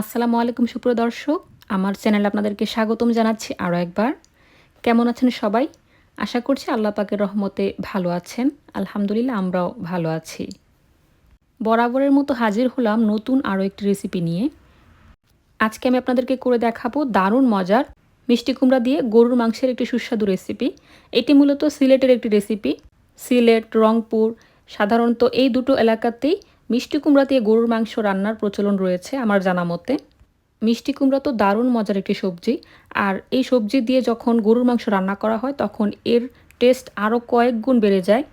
আসসালামু আলাইকুম সুপ্রদর্শক আমার চ্যানেলে আপনাদেরকে স্বাগতম জানাচ্ছি আরও একবার। কেমন আছেন সবাই? আশা করছি আল্লাহ পাকের রহমতে ভালো আছেন। আলহামদুলিল্লাহ, আমরাও ভালো আছি। বরাবরের মতো হাজির হলাম নতুন আরও একটি রেসিপি নিয়ে। আজকে আমি আপনাদেরকে করে দেখাবো দারুণ মজার মিষ্টি কুমড়া দিয়ে গরুর মাংসের একটি সুস্বাদু রেসিপি এটি মূলত সিলেটের একটি রেসিপি সিলেট, রংপুর, সাধারণত এই দুটো এলাকাতেই মিষ্টি কুমড়া দিয়ে গরুর মাংস রান্নার প্রচলন রয়েছে আমার জানা মতে। মিষ্টি কুমড়া তো দারুণ মজার একটি সবজি, আর এই সবজি দিয়ে যখন গরুর মাংস রান্না করা হয় তখন এর টেস্ট আরও কয়েক গুণ বেড়ে যায়।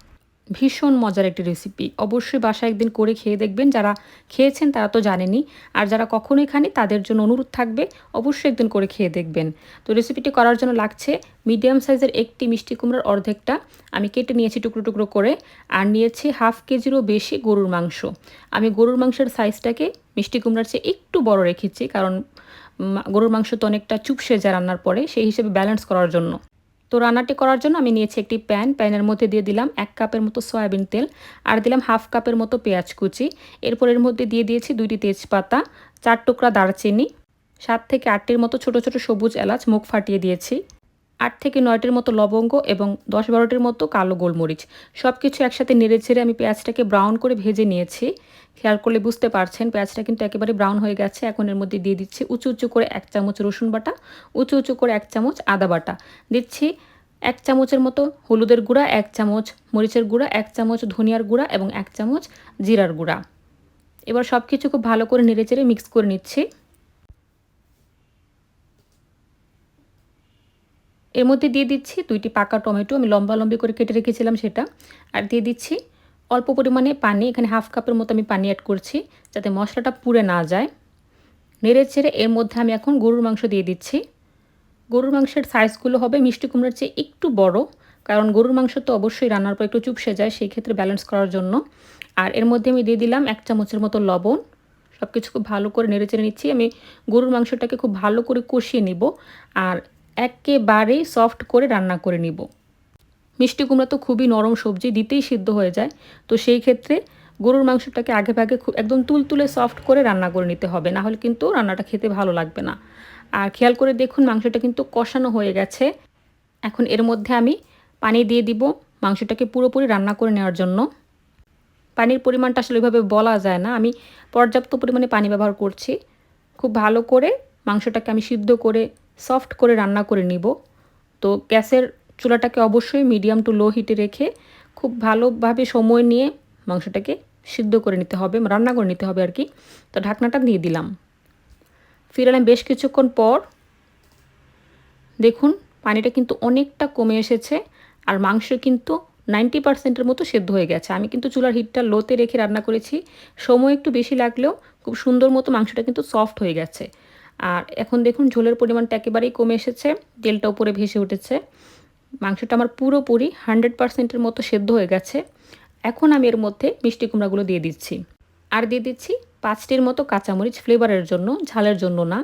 ভীষণ মজার একটি রেসিপি অবশ্যই বাসায় একদিন করে খেয়ে দেখবেন। যারা খেয়েছেন তারা তো জানেনি আর যারা কখনোই খানি তাদের জন্য অনুরোধ থাকবে, অবশ্যই একদিন করে খেয়ে দেখবেন। তো রেসিপিটি করার জন্য লাগছে মিডিয়াম সাইজের একটি মিষ্টি কুমড়ার অর্ধেকটা। আমি কেটে নিয়েছি টুকরো টুকরো করে। আর নিয়েছি হাফ কেজিরও বেশি গরুর মাংস। আমি গরুর মাংসের সাইজটাকে মিষ্টি কুমড়ার চেয়ে একটু বড় রেখেছি। কারণ গরুর মাংস তো অনেকটা চুপসে যায় রান্নার পরে। সেই হিসেবে ব্যালেন্স করার জন্য। তো রান্নাটি করার জন্য আমি নিয়েছি একটি প্যান। প্যানের মধ্যে দিয়ে দিলাম এক কাপের মতো সয়াবিন তেল আর দিলাম হাফ কাপের মতো পেঁয়াজ কুচি। এরপর এর মধ্যে দিয়ে দিয়েছি দুইটি তেজপাতা, চার টুকরা দারচিনি, সাত থেকে আটটির মতো ছোট ছোট সবুজ এলাচ মুখ ফাটিয়ে দিয়েছি। আট থেকে নয়টির মতো লবঙ্গ এবং দশ বারোটির মতো কালো গোলমরিচ। সব কিছু একসাথে নেড়ে ছেড়ে আমি পেঁয়াজটাকে ব্রাউন করে ভেজে নিয়েছি। খেয়াল করলে বুঝতে পারছেন, পেঁয়াজটা কিন্তু একেবারে ব্রাউন হয়ে গেছে। এখন এর মধ্যে দিয়ে দিচ্ছি উঁচু উঁচু করে এক চামচ রসুন বাটা, উঁচু উঁচু করে এক চামচ আদা বাটা। দিচ্ছি এক চামচের মতো হলুদের গুঁড়া, এক চামচ মরিচের গুঁড়া, এক চামচ ধনিয়ার গুঁড়া এবং এক চামচ জিরার গুঁড়া। এবার সব কিছু খুব ভালো করে নেড়েচেড়ে মিক্স করে নিচ্ছি। এর মধ্যে দিয়ে দিচ্ছি দুইটি পাকা টমেটো। আমি লম্বা লম্বি করে কেটে রেখেছিলাম সেটা। আর দিয়ে দিচ্ছি অল্প পরিমাণে পানি, এখানে হাফ কাপের মতো আমি পানি অ্যাড করছি যাতে মশলাটা পুড়ে না যায়। নেড়ে ছেড়ে এর মধ্যে আমি এখন গরুর মাংস দিয়ে দিচ্ছি। গরুর মাংসের সাইজগুলো হবে মিষ্টি কুমড়ার চেয়ে একটু বড়, কারণ গরুর মাংস তো অবশ্যই রান্নার পর একটু চুপসে যায়, সেই ক্ষেত্রে ব্যালেন্স করার জন্য। আর এর মধ্যে আমি দিয়ে দিলাম এক চামচের মতো লবণ। সব কিছু খুব ভালো করে নেড়ে চেড়ে নিচ্ছি। আমি গরুর মাংসটাকে খুব ভালো করে কষিয়ে নিব। আর একেবারেই সফট করে রান্না করে নিব। মিষ্টি কুমড়া তো খুবই নরম সবজি, দিতেই সিদ্ধ হয়ে যায়। তো সেই ক্ষেত্রে গরুর মাংসটাকে আগে ভাগে খুব একদম তুলতুলে সফট করে রান্না করে নিতে হবে, না হলে কিন্তু রান্নাটা খেতে ভালো লাগবে না। আর খেয়াল করে দেখুন, মাংসটা কিন্তু কষানো হয়ে গেছে। এখন এর মধ্যে আমি পানি দিয়ে দিব মাংসটাকে পুরোপুরি রান্না করে নেওয়ার জন্য। পানির পরিমাণটা আসলে ওইভাবে বলা যায় না। আমি পর্যাপ্ত পরিমাণে পানি ব্যবহার করছি। খুব ভালো করে মাংসটাকে আমি সিদ্ধ করে সফট করে রান্না করে নিব। তো গ্যাসের চুলাটাকে অবশ্যই মিডিয়াম টু লো হিটে রেখে খুব ভালোভাবে সময় নিয়ে মাংসটাকে সিদ্ধ করে নিতে হবে, রান্না করে নিতে হবে আর কি। তো ঢাকনাটা দিয়ে দিলাম। ফিরালাম বেশ কিছুক্ষণ পর। দেখুন, পানিটা কিন্তু অনেকটা কমে এসেছে আর মাংস কিন্তু নাইনটি পার্সেন্টের মতো সেদ্ধ হয়ে গেছে। আমি কিন্তু চুলার হিটটা লোতে রেখে রান্না করেছি। সময় একটু বেশি লাগলেও খুব সুন্দর মতো মাংসটা কিন্তু সফট হয়ে গেছে। আর এখন দেখুন, ঝোলের পরিমাণটা একেবারেই কমে এসেছে, তেলটা উপরে ভেসে উঠেছে। মাংসটা আমার পুরোপুরি হান্ড্রেড পার্সেন্টের মতো সেদ্ধ হয়ে গেছে। এখন আমি এর মধ্যে মিষ্টি কুমড়াগুলো দিয়ে দিচ্ছি। আর দিয়ে দিচ্ছি পাঁচটির মতো কাঁচামরিচ ফ্লেভারের জন্য, ঝালের জন্য না।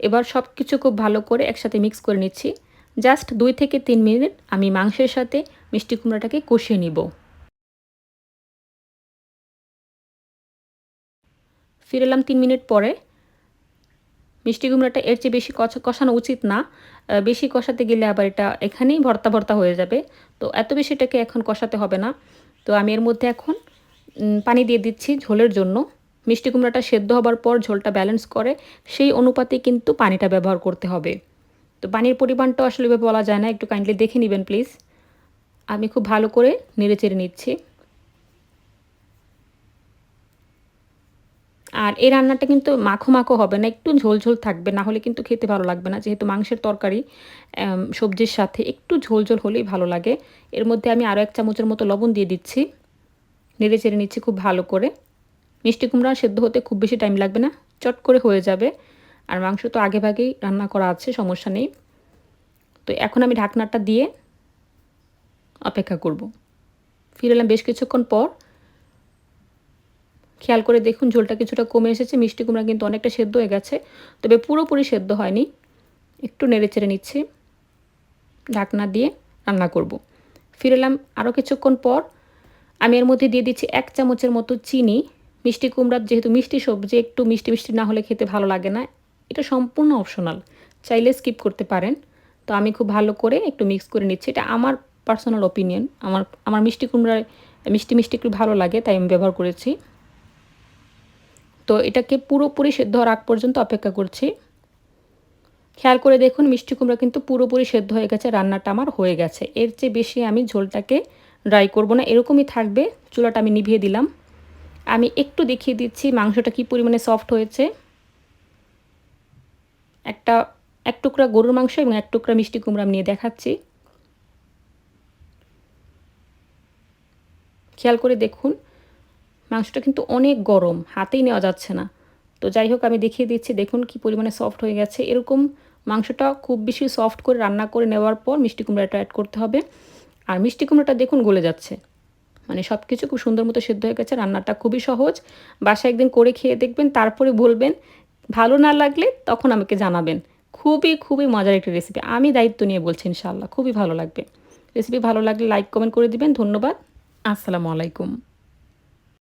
এবার সব কিছু খুব ভালো করে একসাথে মিক্স করে নিচ্ছি। জাস্ট দুই থেকে তিন মিনিট আমি মাংসের সাথে মিষ্টি কুমড়াটাকে কষিয়ে নিব। ফিরে এলাম তিন মিনিট পরে। মিষ্টি কুমড়াটা এর চেয়ে বেশি কষানো উচিত না। বেশি কষাতে গেলে আবার এটা এখানেই ভর্তা ভর্তা হয়ে যাবে। তো এত বেশি এটাকে এখন কষাতে হবে না। তো আমি এর মধ্যে এখন পানি দিয়ে দিচ্ছি ঝোলের জন্য। মিষ্টি কুমড়াটা সেদ্ধ হবার পর ঝোলটা ব্যালেন্স করে সেই অনুপাতে কিন্তু পানিটা ব্যবহার করতে হবে। তো পানির পরিমাণটা আসলে বলা যায় না। একটু কাইন্ডলি দেখে নেবেন প্লিজ আমি খুব ভালো করে নেড়ে চেড়ে নিচ্ছি। আর এই রান্নাটা কিন্তু মাখো মাখো হবে না, একটু ঝোল ঝোল থাকবে, না হলে কিন্তু খেতে ভালো লাগবে না। যেহেতু মাংসের তরকারি সবজির সাথে একটু ঝোল ঝোল হলেই ভালো লাগে। এর মধ্যে আমি আরও এক চামচের মতো লবণ দিয়ে দিচ্ছি। নেড়ে চেড়ে নিচ্ছি খুব ভালো করে। মিষ্টি কুমড়া সেদ্ধ হতে খুব বেশি টাইম লাগবে না, চট করে হয়ে যাবে। আর মাংস তো আগে ভাগেই রান্না করা আছে, সমস্যা নেই। তো এখন আমি ঢাকনাটা দিয়ে অপেক্ষা করব। ফিরে এলাম বেশ কিছুক্ষণ পর খেয়াল করে দেখুন, ঝোলটা কিছুটা কমে এসেছে, মিষ্টি কুমড়া কিন্তু অনেকটা সেদ্ধ হয়ে গেছে, তবে পুরোপুরি সেদ্ধ হয়নি। একটু নেড়ে চেড়ে নিচ্ছি, ঢাকনা দিয়ে রান্না করব। ফিরে এলাম আরও কিছুক্ষণ পর। আমি এর মধ্যে দিয়ে দিচ্ছি এক চামচের মতো চিনি। মিষ্টি কুমড়ার যেহেতু মিষ্টি সবজি, একটু মিষ্টি মিষ্টি না হলে খেতে ভালো লাগে না। এটা সম্পূর্ণ অপশনাল, চাইলে স্কিপ করতে পারেন। তো আমি খুব ভালো করে একটু মিক্স করে নিচ্ছি। এটা আমার পার্সোনাল ওপিনিয়ন আমার আমার মিষ্টি কুমড়ায় মিষ্টি মিষ্টি একটু ভালো লাগে, তাই আমি ব্যবহার করেছি। তো এটাকে পুরোপুরি সেদ্ধ হওয়ার আগ পর্যন্ত অপেক্ষা করছি। খেয়াল করে দেখুন, মিষ্টি কুমড়া কিন্তু পুরোপুরি সেদ্ধ হয়ে গেছে, রান্নাটা আমার হয়ে গেছে। এর চেয়ে বেশি আমি ঝোলটাকে ড্রাই করব না, এরকমই থাকবে, চুলাটা আমি নিভিয়ে দিলাম। আমি একটু দেখিয়ে দিচ্ছি মাংসটা কি পরিমাণে সফট হয়েছে। একটা, এক টুকরা গরুর মাংস এবং এক টুকরা মিষ্টি কুমড়া নিয়ে দেখাচ্ছি। খেয়াল করে দেখুন মাংসটা কিন্তু অনেক গরম, হাতেই নেওয়া যাচ্ছে না। তো যাই হোক, আমি দেখিয়ে দিচ্ছি, দেখুন কি পরিমাণে সফট হয়ে গেছে। এরকম মাংসটা খুব বেশি সফট করে রান্না করে নেওয়ার পর মিষ্টি কুমড়াটা অ্যাড করতে হবে। আর মিষ্টি কুমড়োটা দেখুন গলে যাচ্ছে। মানে সব কিছু খুব সুন্দর মতো সিদ্ধ হয়ে গেছে, রান্নাটা খুবই সহজ। বাসায় একদিন করে খেয়ে দেখবেন, তারপরে বলবেন, ভালো না লাগলে তখন আমাকে জানাবেন। খুবই খুবই মজার একটি রেসিপি আমি দায়িত্ব নিয়ে বলছি ইনশাল্লাহ খুবই ভালো লাগবে। রেসিপি ভালো লাগলে লাইক কমেন্ট করে দিবেন। ধন্যবাদ। আসসালামু আলাইকুম।